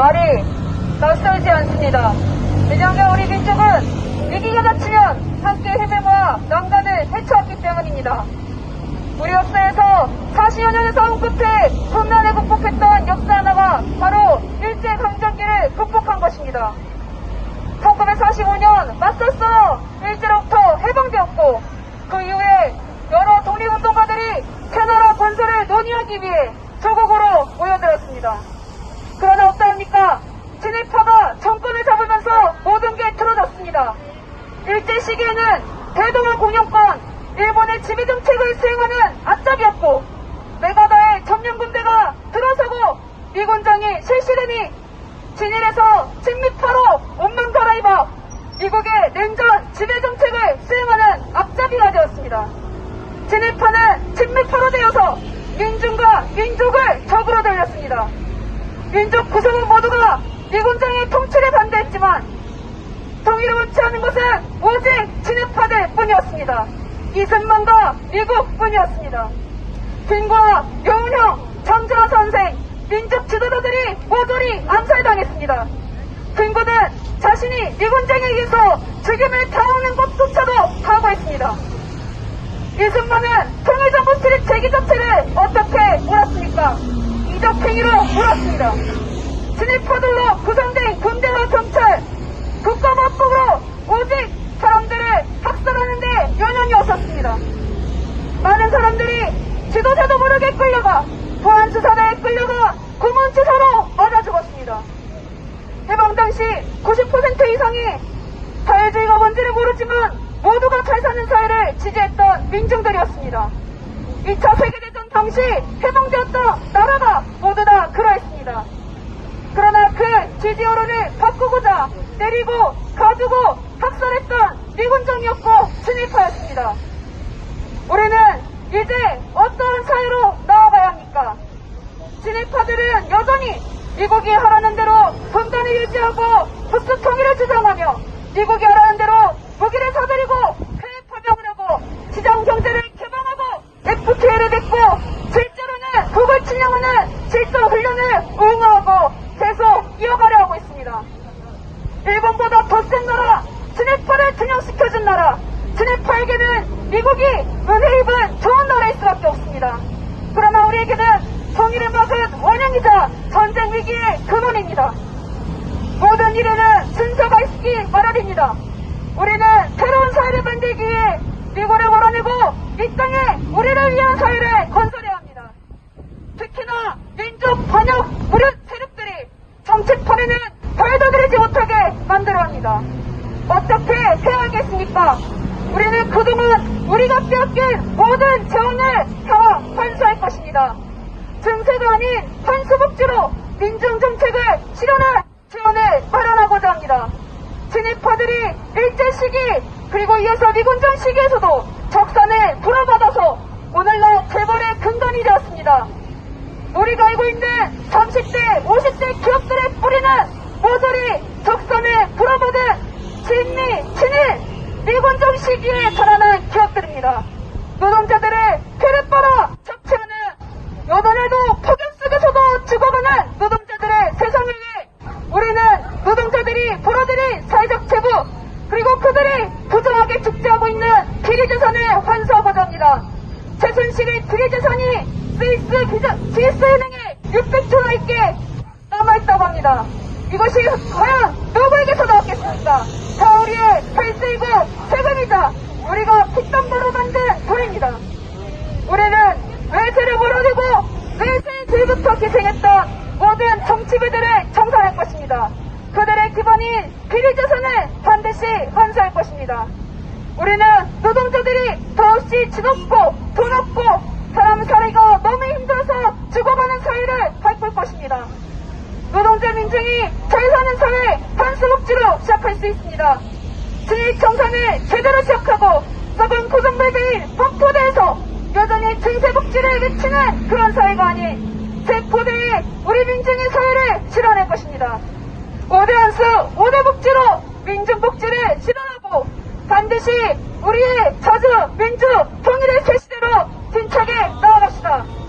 말이 낯설지 않습니다. 왜냐하면 우리 민족은 위기가 닥치면 함께 모아 난간을 헤쳐왔기 때문입니다. 우리 역사에서 40여 년의 싸움 끝에 손난에 극복했던 역사 하나가 바로 일제강점기를 극복한 것입니다. 1945년 맞섰어 일제로부터 해방되었고 그 이후에 여러 독립운동가들이 캐나라 건설을 논의하기 위해 조국으로 모여들었습니다. 진입파가 정권을 잡으면서 모든 게 틀어졌습니다. 일제 시기에는 대동아 공영권, 일본의 지배 정책을 수행하는 앞잡이였고 메가다의 점령 군대가 들어서고 미군장이 실시되니 진일에서 친미파로 갈아입어 미국의 냉전 지배 정책을 수행하는 앞잡이가 되었습니다. 진일파는 친미파로 되어서 민중과 민족을 적으로 돌렸습니다. 민족 구성원 모두가 미군장의 통치를 반대했지만 통일을 원치 않은 것은 오직 진입파들 뿐이었습니다. 이승만과 미국 뿐이었습니다. 김과 여운형, 장준호 선생, 민족 지도자들이 모조리 암살당했습니다. 김구는 자신이 미군장에 의해서 죽임을 당하는 것조차도 각오했습니다. 이승만은 통일정부 수립 제기 자체를 어떻게 몰았습니까? 이적 행위로 몰았습니다. 진입파들로 구성된 군대와 경찰, 국가법국으로 오직 사람들을 학살하는데 연연이 없었습니다. 많은 사람들이 지도자도 모르게 끌려가 보안수사대에 끌려가 구문치사로 맞아 죽었습니다. 해방 당시 90% 이상이 자유주의가 뭔지를 모르지만 모두가 잘 사는 사회를 지지했던 민중들이었습니다. 2차 세계대전 당시 해방되었던 나라가 모두 다 그러했습니다. 지지 여론을 바꾸고자 때리고 가두고 학살했던 미군 정이었고 친일파였습니다. 우리는 이제 어떤 사회로 나아가야 합니까? 진입파들은 여전히 미국이 하라는 대로 분단을 유지하고 북수 통일을 주장하며 미국이 하라는 대로 무기를 사들이고 해외 파병을 하고 시장 경제를 개방하고 FTA를 맺고 실제로는 북을 침략하는 실전 훈련을 옹호하고 계속 이어가려 하고 있습니다. 센 나라, 진해파를 등용시켜준 나라, 진해파에게는 미국이 은혜 입은 좋은 나라일 수밖에 없습니다. 그러나 우리에게는 통일을 막은 원형이자 전쟁 위기의 근원입니다. 모든 일에는 순서가 있기 마련입니다. 우리는 새로운 사회를 만들기 위해 미국을 몰아내고 이 땅에 우리를 위한 사회를 건설해야 합니다. 특히나 민족 반역 무력 세력들이 정치판에는 벌어들이지 못하게 만들어 합니다. 어떻게 해야 하겠습니까? 우리는 그동안 우리가 빼앗긴 모든 재원을 다 환수할 것입니다. 증세도 아닌 환수복지로 민중정책을 실현할 재원을 마련하고자 합니다. 진입파들이 일제 시기 그리고 이어서 미군정 시기에서도 적산을 불어받아서 오늘날 재벌의 근간이 되었습니다. 우리가 알고 있는 30대, 50대 기업들의 뿌리는 모조리 적선을 불어받은 친일, 미군정 시기에 자라난 기업들입니다. 노동자들을 빨아 착취하는 여전에도 폭염 속에서도 죽어가는 노동자들의 세상을 위해 우리는 노동자들이 벌어들인 사회적 재부 그리고 그들이 부정하게 축제하고 있는 기리재산을 환수하고자 합니다. 최순실의 기리재산이 스위스 기자, 스위스 은행에 600조나 있게 남아있다고 합니다. 이것이 과연 누구에게서 나왔겠습니까? 다 우리의 혈세이고 세금이자 우리가 핏땀으로 만든 돈입니다. 우리는 외세를 몰아내고 외세의 들부터 기생했던 모든 정치부들을 청산할 것입니다. 그들의 기반인 비리 재산을 반드시 환수할 것입니다. 우리는 노동자들이 더없이 지높고 돈 없고 사람 살기가 너무 힘들어서 죽어가는 사회를 바꿀 것입니다. 노동자 민중이 잘 사는 사회 환수복지로 시작할 수 있습니다. 진입 청산을 제대로 시작하고 썩은 고정발배인 폭포대에서 여전히 증세복지를 외치는 그런 사회가 아닌 세포대의 우리 민중의 사회를 실현할 것입니다. 5대 한수 5대 복지로 민중복지를 실현하고 반드시 우리의 자주 민주 통일의 새 시대로 힘차게 나아갑시다.